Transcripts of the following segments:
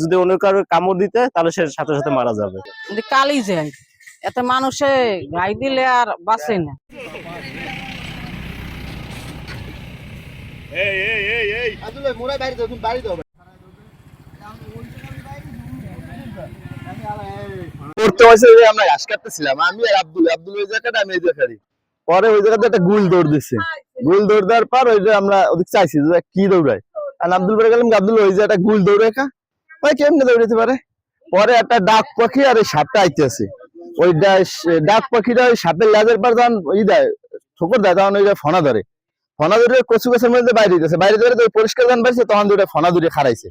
যদি অন্য কারও কামড় দিতে তাহলে সে সাথে সাথে মারা যাবে। কালি যায়। এতে মানুষে গাই দিলে আর বাঁচে না। করতে হয়েছে যে আমরা ঘাস কাটতেছিলাম। আমি আর আব্দুল আব্দুল ওই জায়গাটা আমি এই জায়গায় পরে ওই জায়গাতে একটা গুল দৌড় দিচ্ছে গুল দৌড় দেওয়ার পর ওই যে আমরা ওদিক চাইছি যে কি দৌড়ায়। আর আব্দুল পরে গেলাম আব্দুল ওই যে একটা গুল দৌড়ে কা ভাই, কেমনে দৌড়াতে পারে? পরে একটা ডাক পাখি আর সাপটা ওই ডাক পাখিটা ওই সাপের লেজের পর ই দেয়, ঠোকর দেয়, তখন ওই ফনা ধরে। ফনা ধরে কচু গাছের মধ্যে বাইরে দিতেছে। বাইরে ধরে পরিষ্কার তখন ফনা খারাইছে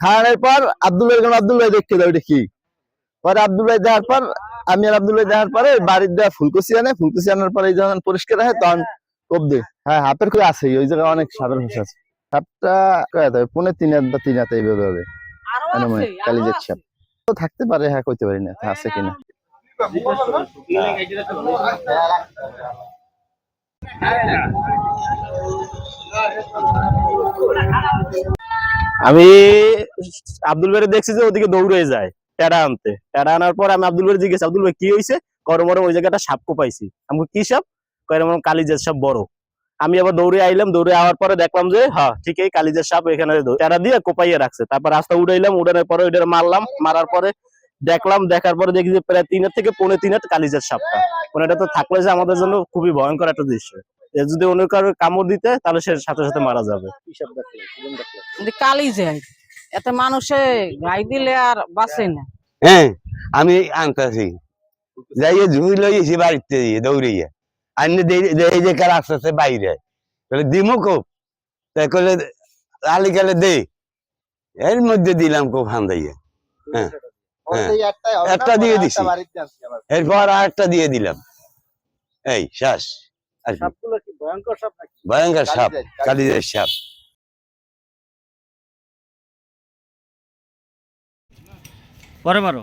খাওয়ানোর পর আব্দুল গেলাম আব্দুল ভাই দেখতে দাও এটা কি? পরে আব্দুল ভাই দেওয়ার পর, আমি আর আব্দুল ভাই দেওয়ার পরে বাড়ির দেওয়া ফুলকুচি আনে। ফুলকুচি আনার পরে যখন পরিষ্কার হয়, তখন কোপ দে হ্যাঁ হাফের করে আছে ওই জায়গায় অনেক সাপের হোস আছে। সাপটা পনেরো তিন হাত বা তিন হাতে এইভাবে হবে। আছে, আরও কালিজের তো থাকতে পারে হ্যাঁ কইতে পারি না আছে কিনা। আমি আব্দুল ভাই দেখছি যে ওদিকে দৌড়ে যায় টেডা আনতে। টেডা আনার পর আমি আব্দুল ভাই জিজ্ঞেস আব্দুল ভাই কি হয়েছে করমরম ওই জায়গাটা সাপ কোপাইছি আমি কি সাপ? করমরম কালিজের সাপ বড়। আমি আবার দৌড়ে আইলাম দৌড়ে আওয়ার পরে দেখলাম যে হ্যাঁ ঠিকই কালিজের সাপ এখানে টেডা দিয়ে কোপাইয়ে রাখছে। তারপর রাস্তা উড়াইলাম উড়ানোর পরে ওইটা মারলাম মারার পরে দেখলাম দেখার পরে দেখি যে প্রায় তিন হাত থেকে পৌনে তিন হাত কালিজের সাপটা। মানে এটা তো থাকলে যে আমাদের জন্য খুবই ভয়ঙ্কর একটা দৃশ্য। যদি অন্য কারও কামড় দিতে তাহলে সে সাথে সাথে মারা যাবে। কিন্তু কালি যায় এতে মানুষে গাই দিলে আর বাঁচে না। হ্যাঁ আমি আনতেছি। যাইয়ে ঝুঁই লইয়েছি বাড়িতে দৌড়িয়ে। আনি এই যে কার আস্তে আস্তে বাইরে বলে দিমু কোপ তাই করলে আলি গেলে দে এর মধ্যে দিলাম কোপ হান্দাইয়ে হ্যাঁ হ্যাঁ একটা দিয়ে দিছি। এরপর আর একটা দিয়ে দিলাম এই শ্বাস ভয়ঙ্কর সাপ কালিদের সাপ পরে মারো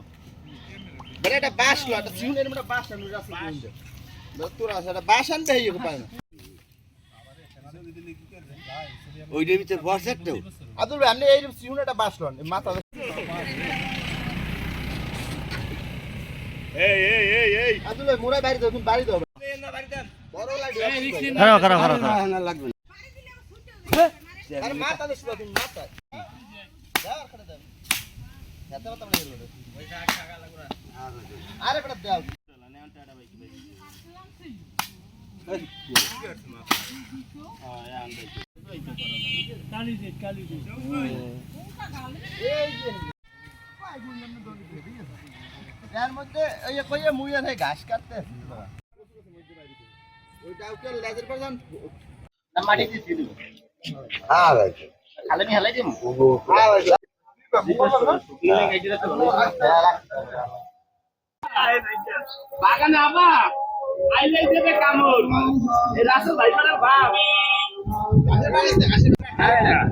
ওইটার ভিতরে বসে একটু ভাই আপনি এই সিউন একটা বাসলন মাথা এই এই এই এই ভাই মোড়াই বাড়ি দাও তুমি বাড়ি দাও বড় লাগবে আরে মাথা দিস তুমি মাথা দাও আর দাও এত কথা বলে আরে বড় দাও এর মধ্যে ওই কইয়ে মুইয়া থেকে ঘাস কাটতে। ওইটা ওকে লেজের পর মাটি দিল হ্যাঁ ভাই খালামি হালাই দিম বাগানে আবা। আইলে দেবে কামড়। এই রাসেল ভাই পাড়া বাপ। হ্যাঁ।